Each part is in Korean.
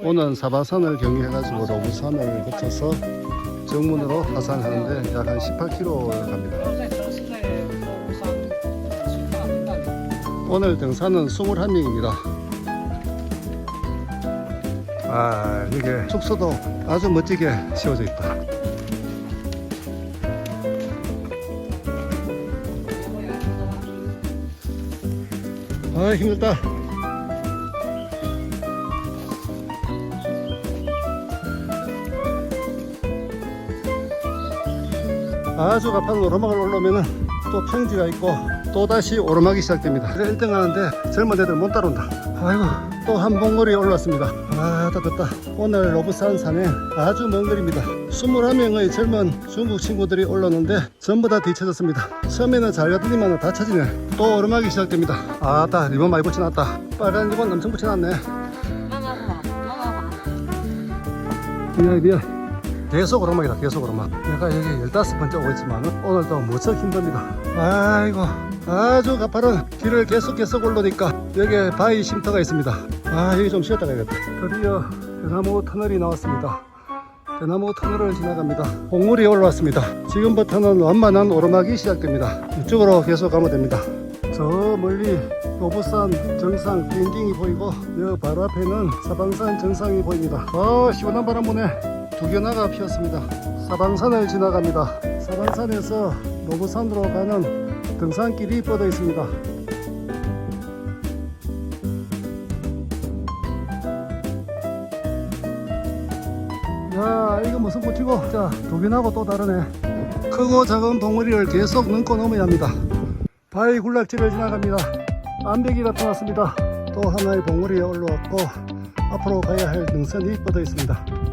오늘 사바산을 경유해가지고 로부산을 거쳐서 정문으로 하산하는데 약 한 18km를 갑니다. 오늘 등산은 21명입니다. 아, 이게 숙소도 아주 멋지게 지어져 있다. 아, 힘들다. 아주 가파른 오르막을 올라오면은 또 평지가 있고 또 다시 오르막이 시작됩니다. 그래 1등 하는데 젊은 애들 못 따라온다. 아이고 또 한 봉우리 올랐습니다. 아 따뜻다. 오늘 로브산 산에 아주 먼 거리입니다. 21명의 젊은 중국 친구들이 올랐는데 전부 다 뒤쳐졌습니다. 처음에는 잘 가더니만 다 쳐지네. 또 오르막이 시작됩니다. 아따 리본 많이 붙여놨다. 빨간 리본 엄청 붙여놨네. 미안 미안. 계속 오르막이다 계속 오르막. 내가 여기 15번째 오고 있지만 오늘도 무척 힘듭니다. 아이고 아주 가파른 길을 계속 계속 올라오니까 여기에 바위 쉼터가 있습니다. 아 여기 좀 쉬었다 가야겠다. 드디어 대나무 터널이 나왔습니다. 대나무 터널을 지나갑니다. 봉우리 올라왔습니다. 지금부터는 완만한 오르막이 시작됩니다. 이쪽으로 계속 가면 됩니다. 저 멀리 로보산 정상 빙딩이 보이고 여 바로 앞에는 사방산 정상이 보입니다. 아 시원한 바람 부네 두견화가 피었습니다. 사방산을 지나갑니다. 사방산에서 노부산으로 가는 등산길이 뻗어 있습니다. 야 이거 무슨 꽃이고 자 두견하고 또 다르네 크고 작은 봉우리를 계속 넘고 넘어야 합니다 바위 군락지를 지나갑니다 암벽이 나타났습니다 또 하나의 봉우리에 올라왔고 앞으로 가야 할 능선이 뻗어 있습니다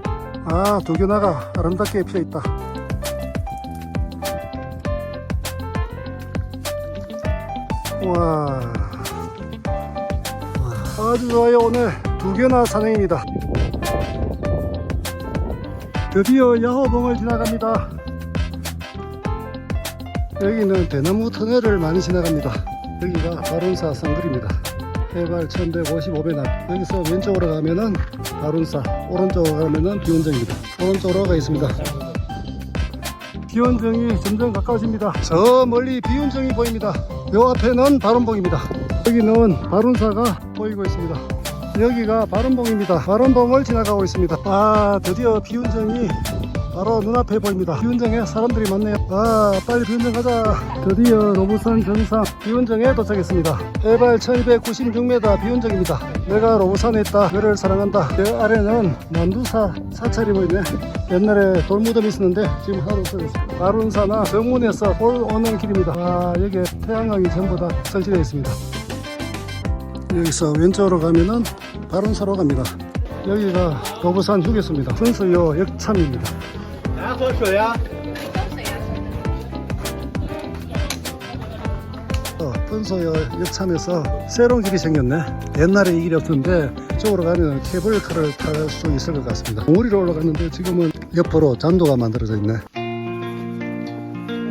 아, 두견화가 아름답게 피어 있다. 와, 아주 좋아요. 오늘 두견화 산행입니다. 드디어 야호봉을 지나갑니다. 여기는 대나무 터널을 많이 지나갑니다. 여기가 바론사 성거리입니다. 해발 1155m 앞. 여기서 왼쪽으로 가면은 바룬사. 오른쪽으로 가면은 비원정입니다. 오른쪽으로 가 있습니다. 비원정이 점점 가까워집니다. 저 멀리 비원정이 보입니다. 요 앞에는 바론봉입니다. 여기는 바룬사가 보이고 있습니다. 여기가 바론봉입니다. 바론봉을 지나가고 있습니다. 아 드디어 비운정이 바로 눈앞에 보입니다. 비운정에 사람들이 많네요. 아 빨리 비운정 가자. 드디어 로부산 정상 비운정에 도착했습니다. 해발 1296m 비운정입니다. 내가 로부산에 있다. 너를 사랑한다. 저 아래는 만두사 사찰이 보이네. 옛날에 돌무덤이 있었는데 지금 하나도 없어졌어요 마룬사나 정문에서 올 오는 길입니다. 아 여기에 태양광이 전부 다 설치되어 있습니다. 여기서 왼쪽으로 가면은 바론사로 갑니다. 여기가 로부산 휴게소입니다. 분수요 역참입니다 来喝水呀、 어, 분소역 역참에서 새로운 길이 생겼네. 옛날에 이 길이 없었는데 이쪽으로 가면 케이블카를 탈 수 있을 것 같습니다. 봉우리로 올라갔는데 지금은 옆으로 잔도가 만들어져 있네.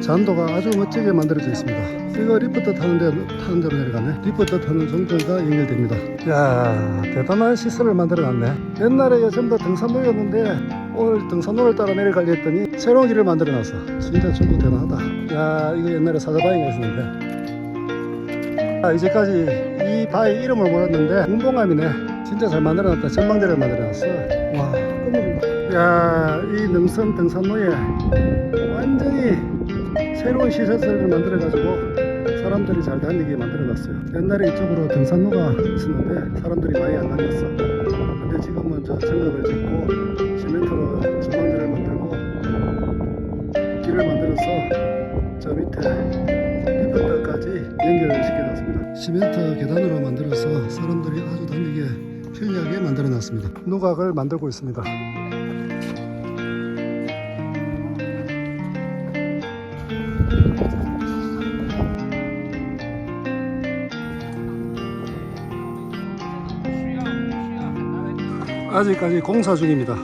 잔도가 아주 멋지게 만들어져 있습니다. 이거 리프트 타는데 타는 데로 내려가네. 리프트 타는 정도가 연결됩니다. 야 대단한 시설을 만들어놨네. 옛날에 이거 전부 다 등산로였는데 오늘 등산로를 따라 내려가려 했더니 새로운 길을 만들어놨어. 진짜 중국 대단하다. 야 이거 옛날에 사자바위가 있었는데. 아, 이제까지 이 바위 이름을 몰랐는데 운봉암이네 진짜 잘 만들어놨다 전망대를 만들어놨어 와 끝내준다 야이 능선 등산로에 완전히 새로운 시설을 만들어가지고 사람들이 잘 다니게 만들어놨어요 옛날에 이쪽으로 등산로가 있었는데 사람들이 많이 안 다녔어 근데 지금은 저 정ገብ을 짓고 시멘트로 전망대를 만들고 길을 만들어서 저 밑에 리프트까지 연결을 시켜놨습니다. 시멘트 계단으로 만들어서 사람들이 아주 다니게 편리하게 만들어놨습니다. 누각을 만들고 있습니다. 아직까지 공사 중입니다.